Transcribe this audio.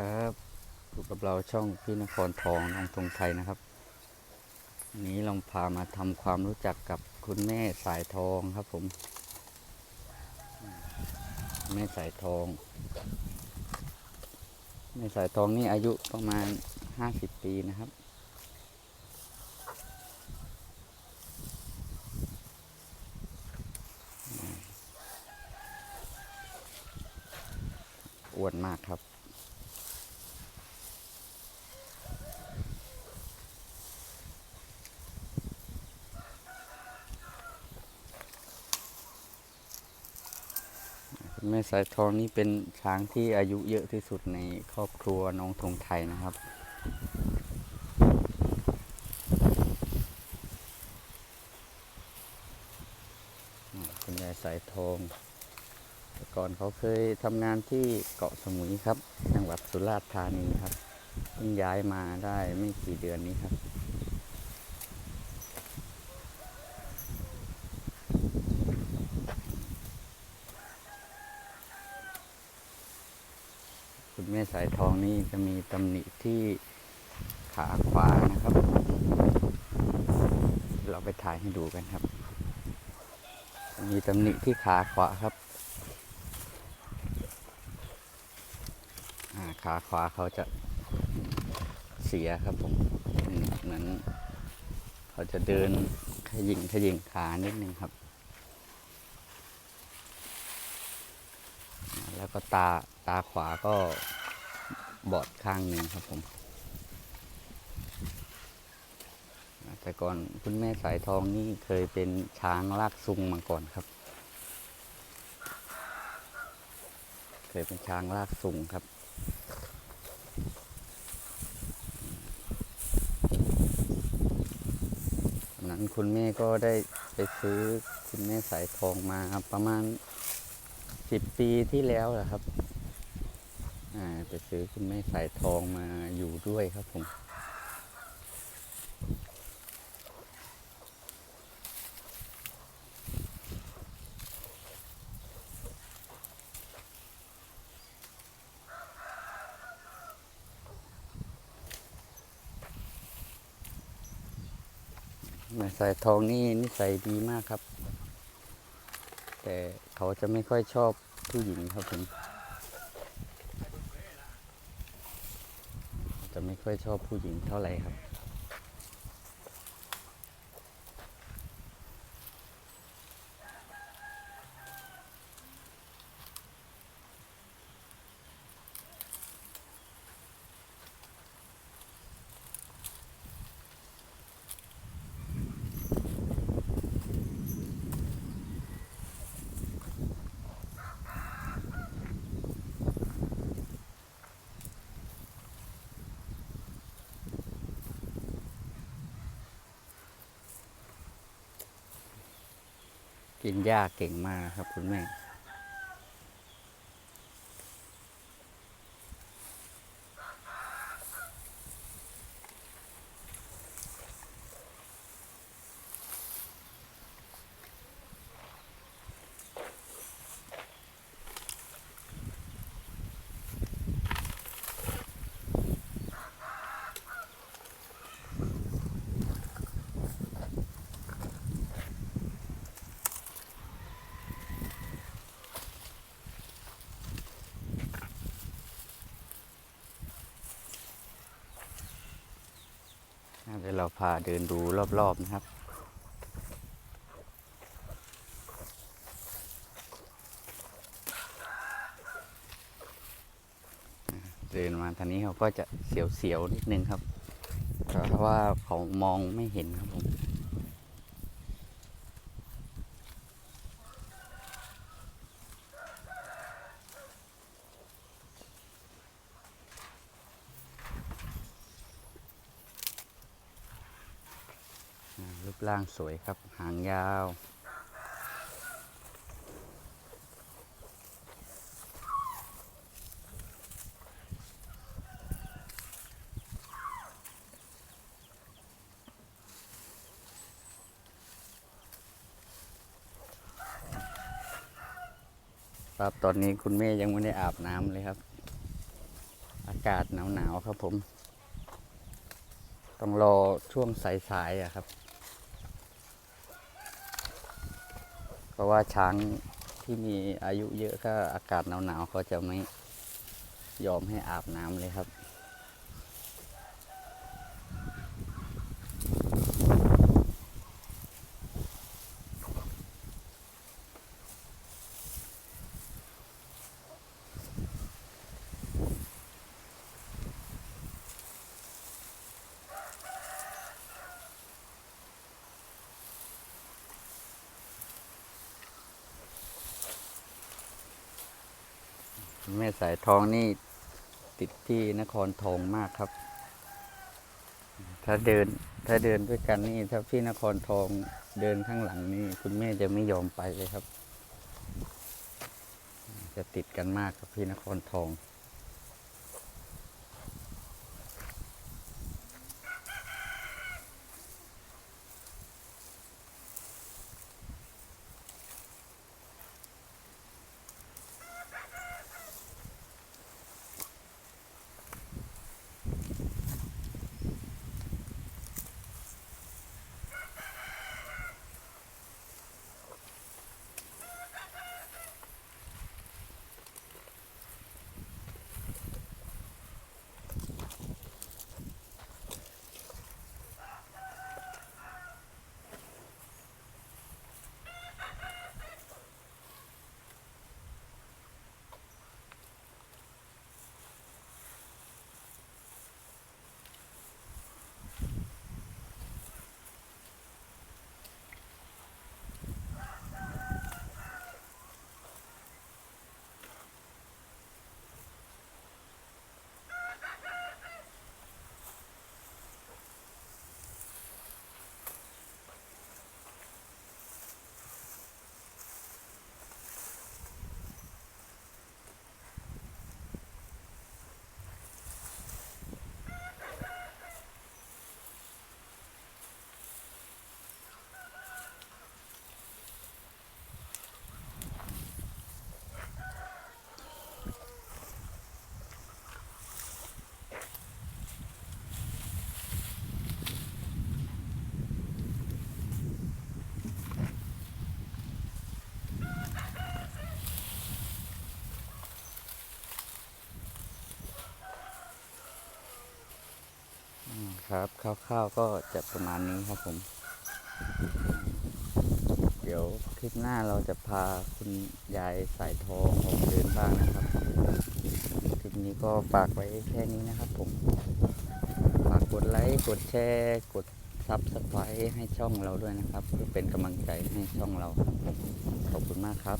ครับอยู่กับเราช่องพี่นครทองน้องธงไทยนะครับนนี้ลองพามาทำความรู้จักกับคุณแม่สายทองครับผม แม่สายทอง แม่สายทองนี่อายุประมาณห้าสิบปีนะครับ อ้วนมากครับ แม่สายทองนี่เป็นช้างที่อายุเยอะที่สุดในครอบครัวน้องธงไทยนะครับ คุณยายสายทองแต่ก่อนเขาเคยทำงานที่เกาะสมุยครับ จังหวัดสุราษฎร์ธานีครับเพิ่งย้ายมาได้ไม่กี่เดือนนี้ครับ คุณแม่สายทอง นี่จะมีตำหนิที่ขาขวานะครับ เราไปถ่ายให้ดูกันครับ มีตำหนิที่ขาขวาครับขาขวาเขาจะเสียครับผมเหมือนเขาจะเดินขยิงขยิงขานิดนึงครับ แล้วก็ตาตาขวาก็ บอดข้างหนึ่งครับผม แต่ก่อนคุณแม่สายทองนี่เคยเป็นช้างลากซุงมาก่อนครับ เคยเป็นช้างลากซุงครับนนั้นคุณแม่ก็ได้ไปซื้อคุณแม่สายทองมาประมาณสิบปีที่แล้วแหละครับ อ่าไปซื้อคุณแม่สายทองมาอยู่ด้วยครับผม แม่สายทองนี่นิสัยดีมากครับ แต่เขาจะไม่ค่อยชอบผู้หญิงครับผมเขาจะ ไม่ค่อยชอบผู้หญิงเท่าไหร่ครับ กินหญ้าเก่งมากครับคุณแม่ เราพาเดินดูรอบ ๆ นะครับ เดินมาทางนี้เขาก็จะเสียวๆนิดนึงครับ เพราะว่าเขามองไม่เห็นครับผม อ่ารูปร่างสวยครับ หางยาว ครับตอนนี้คุณแม่ยังไม่ได้อาบน้ำเลยครับ อากากาศหนาวๆครับผม ต้องรอช่วงสายๆอะครับ เพราะว่าช้างที่มีอายุเยอะก็อากาศหนาวๆเขาจะไม่ยอมให้อาบน้ำเลยครับ แม่สายทองนี่ติดที่นครทองมากครับ ถ้าเดินถ้าเดินด้วยกันนี่ถ้าพี่นครทองเดินข้างหลังนี่คุณแม่จะไม่ยอมไปเลยครับ จะติดกันมากครับพี่นครทอง ครับคร่าวๆก็จะประมาณนี้ครับผม เดี๋ยวคลิปหน้าเราจะพาคุณยายสายทองออกเดินบ้างนะครับคลิปนี้ก็ฝากไว้แค่นี้นะครับผม ฝากกดไลค์กดแชร์กดซับสไครต์ให้ช่องเราด้วยนะครับ เพื่อเป็นกำลังใจให้ช่องเราครับผมขอบคุณมากครับ